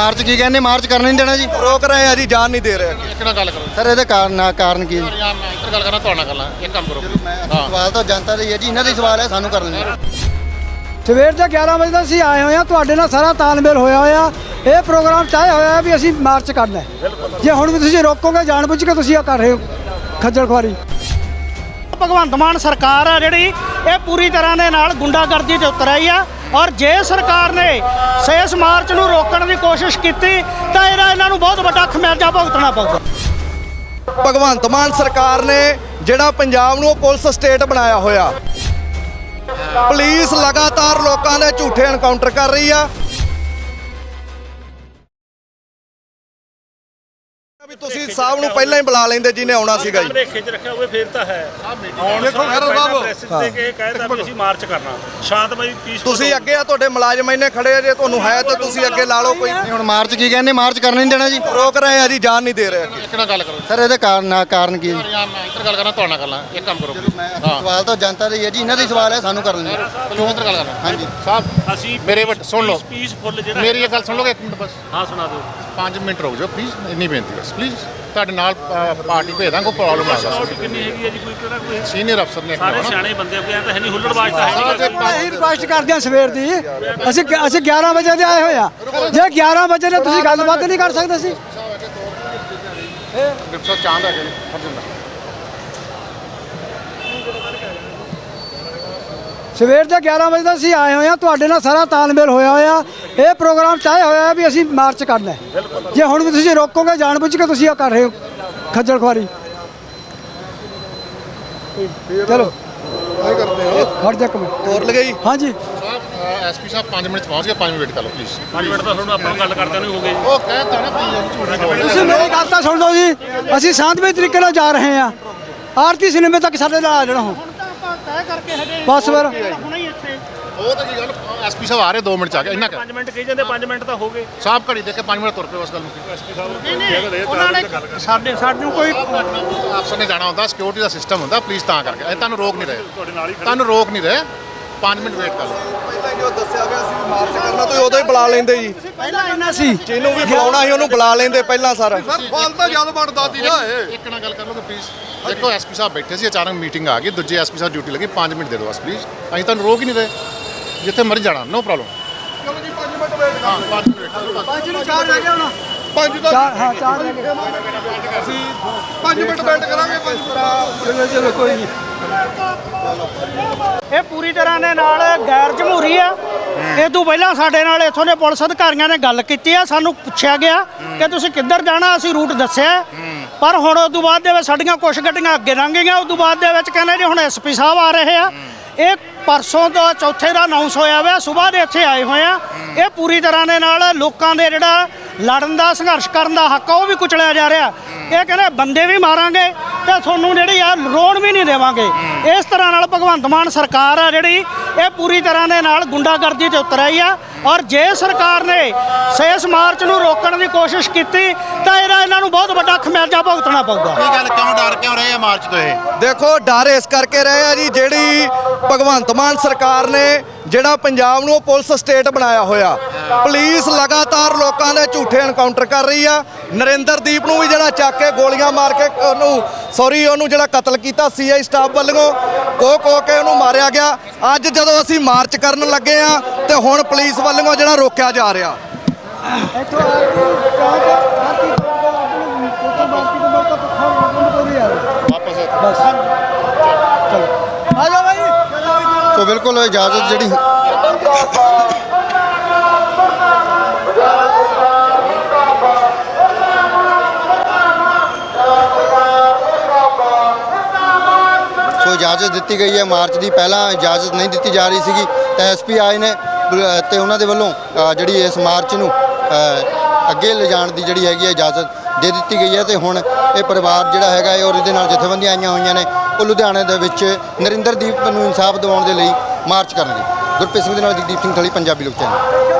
March ਕੀ ਕਹਿੰਦੇ? March ਕਰਨ ਨਹੀਂ ਦੇਣਾ ਜੀ। ਰੋਕ ਰਹੇ ਆ ਜੀ ਜਾਨ ਨਹੀਂ ਦੇ ਰਹੇ ਇੱਕ ਨਾਲ ਗੱਲ ਕਰੋ ਸਰ ਇਹਦੇ ਕਾਰਨ ਕਾਰਨ ਕੀ ਹੈ? ਜੀ? ਯਾਰ ਮੈਂ ਇੱਧਰ ਗੱਲ ਕਰਨਾ ਤੁਹਾਡੇ ਕਰਨਾ। ਇੱਕ ਕੰਮ ਕਰੋ ਹਾਂ। ਸਵਾਲ ਤਾਂ ਜਨਤਾ ਦਾ ਹੀ ਹੈ ਜੀ ਇਹਨਾਂ ਦਾ ਹੀ ਸਵਾਲ ਹੈ ਸਾਨੂੰ ਕਰਨ ਲਈ ਸਵੇਰ ਦੇ 11 ਵਜੇ ਦਾ ਅਸੀਂ ਆਏ ਹੋਏ ਆ ਤੁਹਾਡੇ ਨਾਲ ਸਾਰਾ ਤਾਲਮੇਲ ਹੋਇਆ ਹੋਇਆ। ਇਹ ਪ੍ਰੋਗਰਾਮ ਤੈਅ ਹੋਇਆ ਹੈ ਵੀ ਅਸੀਂ ਮਾਰਚ ਕਰਨਾ ਹੈ ਜੇ ਹੁਣ ਵੀ ਤੁਸੀਂ ਰੋਕੋਗੇ ਜਾਣਬੁੱਝ ਕੇ ਤੁਸੀਂ ਇਹ ਕਰ ਰਹੇ ਹੋ ਖੱਜਲ ਖੁਆਰੀ। ਭਗਵੰਤ ਮਾਨ ਸਰਕਾਰ ਆ ਜਿਹੜੀ ਇਹ ਪੂਰੀ ਤਰ੍ਹਾਂ ਦੇ ਨਾਲ ਗੁੰਡਾਗਰਦੀ ਤੇ ਉਤਰ ਆਈ ਆ। ਔਰ ਜੇ ਸਰਕਾਰ ਨੇ ਸੇਸ ਮਾਰਚ ਨੂੰ ਰੋਕਣ ਦੀ ਕੋਸ਼ਿਸ਼ ਕੀਤੀ, ਤਾਂ ਇਹਦਾ ਇਹਨਾਂ ਨੂੰ ਬਹੁਤ ਵੱਡਾ ਖਮਿਆਜਾ ਭੁਗਤਣਾ ਪਊਗਾ। ਭਗਵੰਤ ਮਾਨ ਸਰਕਾਰ ਨੇ ਜਿਹੜਾ ਪੰਜਾਬ ਨੂੰ ਪੁਲਿਸ ਸਟੇਟ ਬਣਾਇਆ ਹੋਇਆ। ਪੁਲਿਸ ਲਗਾਤਾਰ ਲੋਕਾਂ ਦੇ ਝੂਠੇ ਐਨਕਾਊਂਟਰ ਕਰ ਰਹੀ ਆ। ਵੀ ਤੁਸੀਂ ਸਾਹਿਬ ਨੂੰ ਪਹਿਲਾਂ ਹੀ ਬੁਲਾ ਲੈਂਦੇ ਜਿਹਨੇ ਆਉਣਾ ਸੀਗਾ ਜੀ। ਖਿੱਚ ਰੱਖਿਆ ਹੋਵੇ ਫੇਰ ਤਾਂ ਹੈ। ਦੇਖੋ ਖੈਰ ਬਾਬੂ ਦੇ ਕੇ ਕਹਿਦਾ ਵੀ ਅਸੀਂ ਮਾਰਚ ਕਰਨਾ। ਸ਼ਾਂਤਮਈ ਪੀਸ ਤੁਸੀਂ ਅੱਗੇ ਆ ਤੁਹਾਡੇ ਮੁਲਾਜ਼ਮ ਇੰਨੇ ਖੜੇ ਆ ਜੇ ਤੁਹਾਨੂੰ ਹੈ ਤਾਂ ਤੁਸੀਂ ਅੱਗੇ ਲਾ ਲਓ ਕੋਈ। ਹੁਣ ਮਾਰਚ ਕੀ ਕਹਿੰਦੇ? ਮਾਰਚ ਕਰਨ ਨਹੀਂ ਦੇਣਾ ਜੀ। ਰੋਕ ਰਹੇ ਆ ਜੀ ਜਾਨ ਨਹੀਂ ਦੇ ਰਹੇ ਇੱਕ ਨਾਲ ਗੱਲ ਕਰੋ ਸਰ ਇਹਦੇ ਕਾਰਨ ਨਾ ਕਾਰਨ ਕੀ ਹੈ ਮੈਂ ਇੱਧਰ ਗੱਲ ਕਰਨਾ ਤੁਹਾਡੇ ਕਰਨਾ। ਇੱਕ ਕੰਮ ਕਰੋ। ਹਾਂ। ਸਵਾਲ ਤਾਂ ਜਨਤਾ ਦਾ ਹੀ ਹੈ ਜੀ। ਇਹਨਾਂ ਦਾ ਹੀ ਸਵਾਲ ਹੈ ਸਾਨੂੰ ਕਰਨ ਲਈ। ਚਲੋ ਇੱਧਰ ਗੱਲ ਕਰਨਾ। ਹਾਂਜੀ। ਸਾਹਿਬ ਅਸੀਂ ਮੇਰੇ ਵੱਡ ਸੁਣ ਲਓ। ਪੀਸਫੁੱਲ ਜਿਹੜਾ ਮੇਰੀ ਇਹ ਗੱਲ ਸੁਣ ਲਓਗੇ ਇੱਕ ਮਿੰਟ ਬਸ। ਹਾਂ ਸੁਣਾ ਦਿਓ। 5 ਮਿੰਟ ਰੁਕ ਜਾਓ ਪਲੀਜ਼ ਇੰਨੀ ਬੇਨਤੀ ਬਸ। ਪਲੀਜ਼ ਤੁਹਾਡੇ ਨਾਲ ਅ, ਪਾਰਟੀ ਭੇਜ ਦਾਂ ਕੋਈ ਪ੍ਰੋਬਲਮ ਆ ਸਕਿਉਰਟੀ ਕਿੰਨੀ ਹੈਗੀ ਹੈ ਜੀ ਕੋਈ ਕਿਹੜਾ ਕੋਈ? ਸੀਨੀਅਰ ਅਫਸਰ ਨੇ ਸਾਰੇ। ਸਿਆਣੇ ਬੰਦੇ ਆ, ਕੋਈ ਐਂ ਤਾਂ ਹੈ ਨਹੀਂ ਹੁੱਲੜਬਾਜ਼ ਤਾਂ ਹੈ ਨਹੀਂ। ਅਸੀਂ ਰਿਕੁਐਸਟ ਕਰਦੇ ਹਾਂ ਸਵੇਰ ਦੀ। ਅਸੀਂ ਅਸੀਂ 11 ਵਜੇ ਦੇ ਆਏ ਹੋਏ ਆ ਜੇ 11 ਵਜੇ ਨੇ ਤੁਸੀਂ ਗੱਲਬਾਤ ਨਹੀਂ ਕਰ ਸਕਦੇ ਸੀ। ਡਿਪਸੋ ਚਾਂਦ ਹੈ ਜੀ ਹਰਜਿੰਦਰ ਸਵੇਰ ਦੇ 11 ਵਜੇ ਦਾ ਅਸੀਂ ਆਏ ਹੋਏ ਆ ਤੁਹਾਡੇ ਨਾਲ ਸਾਰਾ ਤਾਲਮੇਲ ਹੋਇਆ ਹੋਇਆ। ਇਹ ਪ੍ਰੋਗਰਾਮ ਤੈਅ ਹੋਇਆ ਹੈ ਵੀ ਅਸੀਂ ਮਾਰਚ ਕਰਨਾ ਹੈ। ਜੇ ਹੁਣ ਵੀ ਤੁਸੀਂ ਰੋਕੋਗੇ ਜਾਣਬੁੱਝ ਕੇ ਤੁਸੀਂ ਇਹ ਕਰ ਰਹੇ ਹੋ ਖੱਜਲ ਖੁਆਰੀ। ਚਲੋ। ਆਏ ਕਰਦੇ ਹੋ। ਹਟ ਜਾ ਇੱਕ ਮਿੰਟ। ਤੋਰ ਲਗੇ ਜੀ? ਹਾਂਜੀ। ਸਾਹਿਬ ਐਸਪੀ ਸਾਹਿਬ 5 ਮਿੰਟ ਚ ਪਹੁੰਚ ਗਏ 5 ਮਿੰਟ ਵੇਟ ਕਰ ਲਓ ਪਲੀਜ਼ 5 ਮਿੰਟ ਤਾਂ ਤੁਹਾਨੂੰ ਆਪਾਂ ਗੱਲ ਕਰਦੇ ਨੂੰ ਹੋ ਗਏ ਉਹ ਕਹਿਤਾ ਨਾ ਪਲੀਜ਼ ਤੁਸੀਂ ਮੇਰੀ ਗੱਲ ਤਾਂ ਸੁਣ ਲਓ ਜੀ। ਅਸੀਂ ਸ਼ਾਂਤਮਈ ਤਰੀਕੇ ਨਾਲ ਜਾ ਰਹੇ ਹਾਂ। ਆਰਤੀ ਸਿਨੇਮੇ ਤੱਕ ਸਾਡੇ ਨਾਲ ਆ ਜਾਣਾ ਹੁਣ। ਕਰਕੇ ਹਟੇ ਬਸ ਫਿਰ। ਹੁਣੇ ਹੀ ਇੱਥੇ। ਉਹ ਤਾਂ ਕੀ ਗੱਲ ਐਸਪੀ ਸਾਹਿਬ ਆ ਰਹੇ 2 ਮਿੰਟ ਚ ਆ ਗਏ ਇੰਨਾ ਕਰ 5 ਮਿੰਟ ਕਹੀ ਜਾਂਦੇ 5 ਮਿੰਟ ਤਾਂ ਹੋ ਗਏ। ਸਾਹਿਬ ਘੜੀ ਦੇ ਕੇ 5 ਮਿੰਟ ਤੁਰ ਪਏ ਉਸ ਗੱਲ ਨੂੰ। ਐਸਪੀ ਸਾਹਿਬ ਉਹਨਾਂ ਨੇ ਸਾਡੇ ਸਾਨੂੰ ਕੋਈ ਅਫਸਰ ਨੇ ਜਾਣਾ ਹੁੰਦਾ ਸਿਕਿਉਰਿਟੀ ਦਾ ਸਿਸਟਮ ਹੁੰਦਾ ਪਲੀਜ਼ ਤਾਂ ਕਰਕੇ। ਅਸੀਂ ਤੁਹਾਨੂੰ ਰੋਕ ਨਹੀਂ ਰਹੇ। ਤੁਹਾਨੂੰ ਰੋਕ ਨਹੀਂ ਰਹੇ। 5 ਮਿੰਟ ਵੇਟ ਕਰ ਲਓ। ਪਹਿਲਾਂ ਜੋ ਦੱਸਿਆ ਗਿਆ ਸੀ ਮਾਰਚ ਕਰਨਾ ਤੁਸੀਂ ਉਦੋਂ ਹੀ ਬੁਲਾ ਲੈਂਦੇ ਜੀ। ਪਹਿਲਾਂ ਇੰਨਾ ਸੀ। ਜਿਹਨੂੰ ਵੀ ਬੁਲਾਉਣਾ ਸੀ ਉਹਨੂੰ ਬੁਲਾ ਲੈਂਦੇ ਪਹਿਲਾਂ ਸਰ। ਫਲ ਤਾਂ ਜਦ ਬਣਦਾ ਸੀ ਨਾ ਇੱਕ ਨਾਲ ਗੱਲ ਕਰ ਲਓਗੇ ਪਲੀਜ਼ ਦੇਖੋ ਐਸਪੀ ਸਾਹਿਬ ਬੈਠੇ ਸੀ ਅਚਾਨਕ ਮੀਟਿੰਗ ਆ ਗਈ ਦੂਜੇ ਐਸਪੀ ਸਾਹਿਬ ਡਿਊਟੀ ਲੱਗੀ 5 ਮਿੰਟ ਦੇ ਦਿਓ ਬਸ ਪਲੀਜ਼ ਅਸੀਂ ਤੁਹਾਨੂੰ ਰੋਕ ਹੀ ਨਹੀਂ ਰਹੇ। ਜਿੱਥੇ ਮਰਜ਼ੀ ਜਾਣਾ ਨੋ ਪ੍ਰੋਬਲਮ ਚਲੋ ਜੀ 5 ਮਿੰਟ ਵੇਟ ਹਾਂ 5 ਮਿੰਟ ਪੰਜ ਨੂੰ ਚਾਰ ਰਹਿ ਗਿਆ ਹੁਣ। ਪੰਜ ਚਾਰ ਹਾਂ ਚਾਰ ਰਹਿ ਗਏ। 5 ਮਿੰਟ ਵੇਟ ਕਰਾਂਗੇ ਚਲੋ ਚਲੋ ਕੋਈ ਨਹੀਂ ਇਹ ਪੂਰੀ ਤਰ੍ਹਾਂ ਦੇ ਨਾਲ ਗੈਰ ਜਮਹੂਰੀ ਆ। ਇਹ ਤੋਂ ਪਹਿਲਾਂ ਸਾਡੇ ਨਾਲ ਇੱਥੋਂ ਦੇ ਪੁਲਿਸ ਅਧਿਕਾਰੀਆਂ ਨੇ ਗੱਲ ਕੀਤੀ ਆ, ਸਾਨੂੰ ਪੁੱਛਿਆ ਗਿਆ ਕਿ ਤੁਸੀਂ ਕਿੱਧਰ ਜਾਣਾ, ਅਸੀਂ ਰੂਟ ਦੱਸਿਆ। ਪਰ ਹੁਣ ਉਸ ਤੋਂ ਬਾਅਦ ਦੇ ਵਿੱਚ ਸਾਡੀਆਂ ਕੁਝ ਗੱਡੀਆਂ ਅੱਗੇ ਲੰਘ ਗਈਆਂ ਉਸ ਤੋਂ ਬਾਅਦ ਦੇ ਵਿੱਚ ਕਹਿੰਦੇ ਜੀ ਹੁਣ ਐਸਪੀ ਸਾਹਿਬ ਆ ਰਹੇ ਆ। ਇਹ ਪਰਸੋਂ ਤੋਂ ਚੌਥੇ ਦਾ ਅਨਾਉਂਸ ਹੋਇਆ ਹੋਇਆ ਸਵੇਰ ਦੇ ਇੱਥੇ ਆਏ ਹੋਏ ਆ। ਇਹ ਪੂਰੀ ਤਰ੍ਹਾਂ ਦੇ ਨਾਲ ਲੋਕਾਂ ਦੇ ਜਿਹੜਾ ਲੜਨ ਦਾ, ਸੰਘਰਸ਼ ਕਰਨ ਦਾ ਹੱਕ ਆ, ਉਹ ਵੀ ਕੁਚਲਿਆ ਜਾ ਰਿਹਾ। ਇਹ ਕਹਿੰਦੇ ਬੰਦੇ ਵੀ ਮਾਰਾਂਗੇ। ਤੇ ਤੁਹਾਨੂੰ ਜਿਹੜੀ ਆ ਰੋਣ ਵੀ ਨਹੀਂ ਦੇਵਾਂਗੇ। ਇਸ ਤਰ੍ਹਾਂ ਨਾਲ ਭਗਵੰਤ ਮਾਨ ਸਰਕਾਰ ਆ ਜਿਹੜੀ ਇਹ ਪੂਰੀ ਤਰ੍ਹਾਂ ਦੇ ਨਾਲ ਗੁੰਡਾਗਰਦੀ ਤੇ ਉਤਰ ਆਈ ਆ। ਔਰ ਜੇ ਸਰਕਾਰ ਨੇ ਸੇਸ ਮਾਰਚ ਨੂੰ ਰੋਕਣ ਦੀ ਕੋਸ਼ਿਸ਼ ਕੀਤੀ ਤਾਂ ਇਹਦਾ ਇਹਨਾਂ ਨੂੰ ਬਹੁਤ ਵੱਡਾ ਖਮਿਆਜਾ ਭੁਗਤਣਾ ਪਊਗਾ। ਕੀ ਗੱਲ ਕਿਉਂ ਡਰ ਕਿਉਂ ਰਹੇ ਆ ਮਾਰਚ ਤੋਂ ਇਹ? ਦੇਖੋ ਡਰ ਇਸ ਕਰਕੇ ਰਹੇ ਆ ਜੀ ਜਿਹੜੀ ਭਗਵੰਤ ਮਾਨ ਸਰਕਾਰ ਨੇ ਜਿਹੜਾ ਪੰਜਾਬ ਨੂੰ ਪੁਲਿਸ ਸਟੇਟ ਬਣਾਇਆ ਹੋਇਆ ਪੁਲਿਸ ਲਗਾਤਾਰ ਲੋਕਾਂ ਦੇ ਝੂਠੇ ਐਨਕਾਊਂਟਰ ਕਰ ਰਹੀ ਆ। ਨਰਿੰਦਰਦੀਪ ਨੂੰ ਵੀ ਜਿਹੜਾ ਚੱਕ ਕੇ ਗੋਲੀਆਂ ਮਾਰ ਕੇ ਉਹਨੂੰ ਸੌਰੀ ਉਹਨੂੰ ਜਿਹੜਾ ਕਤਲ ਕੀਤਾ ਸੀਆਈ ਸਟਾਫ ਵੱਲੋਂ ਕੋ ਕੋ ਕੇ ਉਹਨੂੰ ਮਾਰਿਆ ਗਿਆ। ਅੱਜ ਜਦੋਂ ਅਸੀਂ ਮਾਰਚ ਕਰਨ ਲੱਗੇ ਆ ਤੇ ਹੁਣ ਪੁਲਿਸ ਵੱਲੋਂ ਜਿਹੜਾ ਰੋਕਿਆ ਜਾ ਰਿਹਾ। ਇੱਥੋਂ ਆਰਤੀ ਚਾਹ ਆਰਤੀ ਤੋਂ ਕੋਟਾ ਬਾਕੀ ਤੋਂ ਮੌਕਾ ਪੱਖਾ ਰੋਕਣ ਤੋਂ ਨਹੀਂ ਆ ਰਿਹਾ ਵਾਪਸ ਬਸ ਚਲੋ ਆ ਜਾਓ ਭਾਈ ਸੋ ਬਿਲਕੁਲ ਇਜਾਜ਼ਤ ਜਿਹੜੀ ਸੋ ਇਜਾਜ਼ਤ ਦਿੱਤੀ ਗਈ ਹੈ। ਮਾਰਚ ਦੀ ਪਹਿਲਾਂ ਇਜਾਜ਼ਤ ਨਹੀਂ ਦਿੱਤੀ ਜਾ ਰਹੀ ਸੀਗੀ। ਤਾਂ ਐਸਪੀ ਆਏ ਨੇ ਬ- ਤੇ ਉਹਨਾਂ ਦੇ ਵੱਲੋਂ ਜਿਹੜੀ ਇਸ ਮਾਰਚ ਨੂੰ ਅੱਗੇ ਲਿਜਾਣ ਦੀ ਜਿਹੜੀ ਹੈਗੀ ਹੈ ਇਜਾਜ਼ਤ ਦੇ ਦਿੱਤੀ ਗਈ ਹੈ। ਤੇ ਹੁਣ ਇਹ ਪਰਿਵਾਰ ਜਿਹੜਾ ਹੈਗਾ ਹੈ, ਔਰ ਇਹਦੇ ਨਾਲ ਜਥੇਬੰਦੀਆਂ ਆਈਆਂ ਹੋਈਆਂ ਨੇ, ਉਹ ਲੁਧਿਆਣੇ ਦੇ ਵਿੱਚ ਨਰਿੰਦਰਦੀਪ ਨੂੰ ਇਨਸਾਫ ਦਿਵਾਉਣ ਦੇ ਲਈ ਮਾਰਚ ਕਰਨਗੇ। ਗੁਰਪ੍ਰੀਤ ਸਿੰਘ ਦੇ ਨਾਲ ਜਗਦੀਪ ਸਿੰਘ ਥਲੀ, ਪੰਜਾਬੀ ਲੋਕ ਚੈਨਲ।